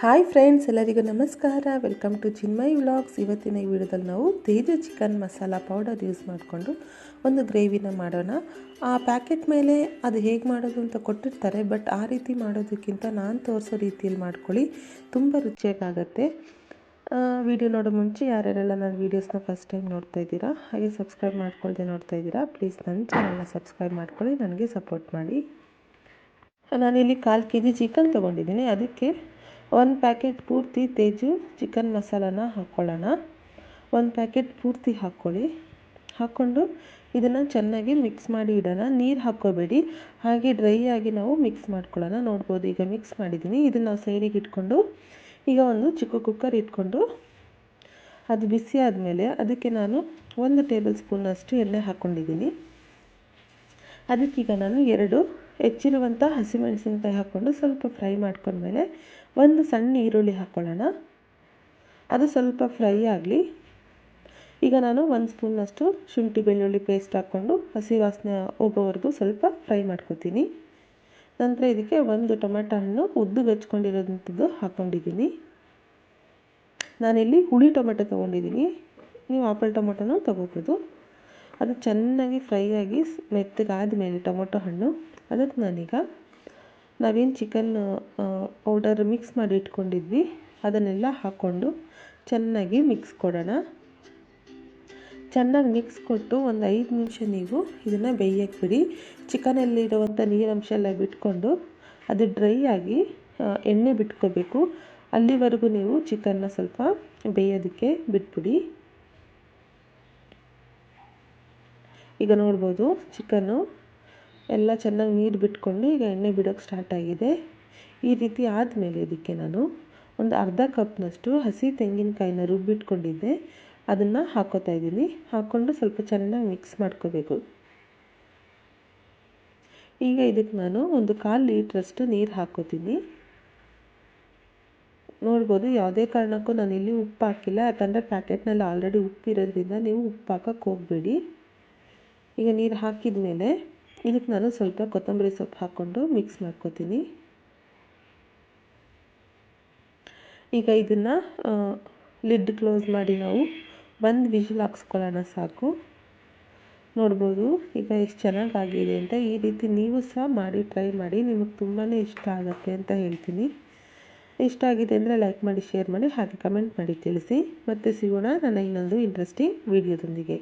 Hi friends ಎಲ್ಲರಿಗೂ ನಮಸ್ಕಾರ. Welcome to Chinmay vlogs ಇವತ್ತಿನ ಈ ವಿಡಿಯೋದಲ್ಲಿ ನಾವು Teja chicken masala powder use ಮಾಡಿಕೊಂಡು ಒಂದು ಗ್ರೇವಿನ ಮಾಡೋಣ. ಆ ಪ್ಯಾಕೆಟ್ ಮೇಲೆ ಅದು ಹೇಗೆ ಮಾಡೋದು ಅಂತ ಕೊಟ್ಟಿರ್ತಾರೆ ಬಟ್ ಆ ರೀತಿ ಮಾಡೋದಕ್ಕಿಂತ ನಾನು ತೋರಿಸೋ ರೀತಿಯಲ್ಲಿ ಮಾಡ್ಕೊಳ್ಳಿ. ತುಂಬ ರುಚಿಯಾಗುತ್ತೆ ವಿಡಿಯೋ ನೋಡೋ ಮುಂಚೆ ಯಾರ್ಯಾರೆಲ್ಲ ನನ್ನ ವೀಡಿಯೋಸ್ನ ಫಸ್ಟ್ ಟೈಮ್ ನೋಡ್ತಾ ಇದ್ದೀರಾ, ಹಾಗೆ ಸಬ್ಸ್ಕ್ರೈಬ್ ಮಾಡ್ಕೊಳ್ದೆ ನೋಡ್ತಾ ಇದ್ದೀರಾ ಪ್ಲೀಸ್ ನನ್ನ ಚಾನಲ್ನ ಸಬ್ಸ್ಕ್ರೈಬ್ ಮಾಡ್ಕೊಳ್ಳಿ, ನನಗೆ ಸಪೋರ್ಟ್ ಮಾಡಿ. ನಾನಿಲ್ಲಿ ಕಾಲು ಕೆ ಜಿ ಚಿಕನ್ ತೊಗೊಂಡಿದ್ದೀನಿ, ಅದಕ್ಕೆ ಒಂದು ಪ್ಯಾಕೆಟ್ ಪೂರ್ತಿ ತೇಜು ಚಿಕನ್ ಮಸಾಲಾನ ಹಾಕ್ಕೊಳ್ಳೋಣ ಒಂದು ಪ್ಯಾಕೆಟ್ ಪೂರ್ತಿ ಹಾಕ್ಕೊಳ್ಳಿ. ಹಾಕ್ಕೊಂಡು ಇದನ್ನು ಚೆನ್ನಾಗಿ ಮಿಕ್ಸ್ ಮಾಡಿ ಇಡೋಣ. ನೀರು ಹಾಕ್ಕೋಬೇಡಿ. ಹಾಗೆ ಡ್ರೈ ಆಗಿ ನಾವು ಮಿಕ್ಸ್ ಮಾಡ್ಕೊಳ್ಳೋಣ. ನೋಡ್ಬೋದು ಈಗ ಮಿಕ್ಸ್ ಮಾಡಿದ್ದೀನಿ. ಇದನ್ನು ನಾವು ಸೈಡಿಗೆ ಇಟ್ಕೊಂಡು ಈಗ ಒಂದು ಚಿಕ್ಕ ಕುಕ್ಕರ್ ಇಟ್ಕೊಂಡು ಅದು ಬಿಸಿ ಆದಮೇಲೆ ಅದಕ್ಕೆ ನಾನು ಒಂದು ಟೇಬಲ್ ಸ್ಪೂನಷ್ಟು ಎಣ್ಣೆ ಹಾಕ್ಕೊಂಡಿದ್ದೀನಿ. ಅದಕ್ಕೀಗ ನಾನು ಎರಡು ಹೆಚ್ಚಿರುವಂಥ ಹಸಿಮೆಣಸಿನ್ಕಾಯಿ ಹಾಕ್ಕೊಂಡು ಸ್ವಲ್ಪ ಫ್ರೈ ಮಾಡ್ಕೊಂಡ್ಮೇಲೆ ಒಂದು ಸಣ್ಣ ಈರುಳ್ಳಿ ಹಾಕ್ಕೊಳ್ಳೋಣ. ಅದು ಸ್ವಲ್ಪ ಫ್ರೈ ಆಗಲಿ. ಈಗ ನಾನು ಒಂದು ಸ್ಪೂನಷ್ಟು ಶುಂಠಿ ಬೆಳ್ಳುಳ್ಳಿ ಪೇಸ್ಟ್ ಹಾಕ್ಕೊಂಡು ಹಸಿ ವಾಸನೆ ಹೋಗೋವರೆಗೂ ಸ್ವಲ್ಪ ಫ್ರೈ ಮಾಡ್ಕೊತೀನಿ. ನಂತರ ಇದಕ್ಕೆ ಒಂದು ಟೊಮೆಟೊ ಹಣ್ಣು ಉದ್ದು ಹಚ್ಕೊಂಡಿರೋದಂಥದ್ದು ಹಾಕ್ಕೊಂಡಿದ್ದೀನಿ. ನಾನಿಲ್ಲಿ ಹುಳಿ ಟೊಮೆಟೊ ತೊಗೊಂಡಿದ್ದೀನಿ. ನೀವು ಆಪಲ್ ಟೊಮೆಟೊನೂ ತೊಗೋಬೋದು. ಅದು ಚೆನ್ನಾಗಿ ಫ್ರೈ ಆಗಿ ಮೆತ್ತಗಾದ ಮೇಲೆ ಟೊಮೊಟೊ ಹಣ್ಣು. ಅದಕ್ಕೆ ನಾನೀಗ ನಾವೇನು ಚಿಕನ್ ಪೌಡರ್ ಮಿಕ್ಸ್ ಮಾಡಿ ಇಟ್ಕೊಂಡಿದ್ವಿ, ಅದನ್ನೆಲ್ಲ ಹಾಕ್ಕೊಂಡು ಚೆನ್ನಾಗಿ ಮಿಕ್ಸ್ ಕೊಡೋಣ. ಚೆನ್ನಾಗಿ ಮಿಕ್ಸ್ ಕೊಟ್ಟು ಒಂದು ಐದು ನಿಮಿಷ ನೀವು ಇದನ್ನು ಬೇಯಕ್ಕೆ ಬಿಡಿ. ಚಿಕನಲ್ಲಿರುವಂಥ ನೀರಂಶ ಎಲ್ಲ ಬಿಟ್ಕೊಂಡು ಅದು ಡ್ರೈ ಆಗಿ ಎಣ್ಣೆ ಬಿಟ್ಕೋಬೇಕು. ಅಲ್ಲಿವರೆಗೂ ನೀವು ಚಿಕನ್ನ ಸ್ವಲ್ಪ ಬೇಯೋದಕ್ಕೆ ಬಿಟ್ಬಿಡಿ. ಈಗ ನೋಡ್ಬೋದು ಚಿಕನ್ನು ಎಲ್ಲ ಚೆನ್ನಾಗಿ ನೀರು ಬಿಟ್ಕೊಂಡು ಈಗ ಎಣ್ಣೆ ಬಿಡೋಕ್ಕೆ ಸ್ಟಾರ್ಟ್ ಆಗಿದೆ. ಈ ರೀತಿ ಆದಮೇಲೆ ಇದಕ್ಕೆ ನಾನು ಒಂದು ಅರ್ಧ ಕಪ್ನಷ್ಟು ಹಸಿ ತೆಂಗಿನಕಾಯಿನ ರುಬ್ಬಿಟ್ಕೊಂಡಿದ್ದೆ. ಅದನ್ನು ಹಾಕೋತಾ ಇದ್ದೀನಿ. ಹಾಕ್ಕೊಂಡು ಸ್ವಲ್ಪ ಚೆನ್ನಾಗಿ ಮಿಕ್ಸ್ ಮಾಡ್ಕೋಬೇಕು. ಈಗ ಇದಕ್ಕೆ ನಾನು ಒಂದು ಕಾಲು ಲೀಟ್ರಷ್ಟು ನೀರು ಹಾಕೋತೀನಿ. ನೋಡ್ಬೋದು ಯಾವುದೇ ಕಾರಣಕ್ಕೂ ನಾನು ಇಲ್ಲಿ ಉಪ್ಪು ಹಾಕಿಲ್ಲ. ಯಾಕಂದರೆ ಪ್ಯಾಕೆಟ್ನಲ್ಲಿ ಆಲ್ರೆಡಿ ಉಪ್ಪು ಇರೋದ್ರಿಂದ ನೀವು ಉಪ್ಪು ಹಾಕೋಕೆ ಹೋಗಬೇಡಿ. ಈಗ ನೀರು ಹಾಕಿದ ಮೇಲೆ ಇದಕ್ಕೆ ನಾನು ಸ್ವಲ್ಪ ಕೊತ್ತಂಬರಿ ಸೊಪ್ಪು ಹಾಕ್ಕೊಂಡು ಮಿಕ್ಸ್ ಮಾಡ್ಕೊತೀನಿ. ಈಗ ಇದನ್ನು ಲಿಡ್ ಕ್ಲೋಸ್ ಮಾಡಿ ನಾವು ಒಂದು ವಿಷಲ್ ಹಾಕ್ಸ್ಕೊಳ್ಳೋಣ ಸಾಕು. ನೋಡ್ಬೋದು ಈಗ ಎಷ್ಟು ಚೆನ್ನಾಗಾಗಿದೆ ಅಂತ ಈ ರೀತಿ ನೀವು ಸಹ ಮಾಡಿ ಟ್ರೈ ಮಾಡಿ, ನಿಮಗೆ ತುಂಬಾ ಇಷ್ಟ ಆಗುತ್ತೆ ಅಂತ ಹೇಳ್ತೀನಿ. ಇಷ್ಟ ಆಗಿದೆ ಅಂದರೆ ಲೈಕ್ ಮಾಡಿ ಶೇರ್ ಮಾಡಿ, ಹಾಗೆ ಕಮೆಂಟ್ ಮಾಡಿ ತಿಳಿಸಿ. ಮತ್ತೆ ಸಿಗೋಣ ನನ್ನ ಇನ್ನೊಂದು ಇಂಟ್ರೆಸ್ಟಿಂಗ್ ವಿಡಿಯೋದೊಂದಿಗೆ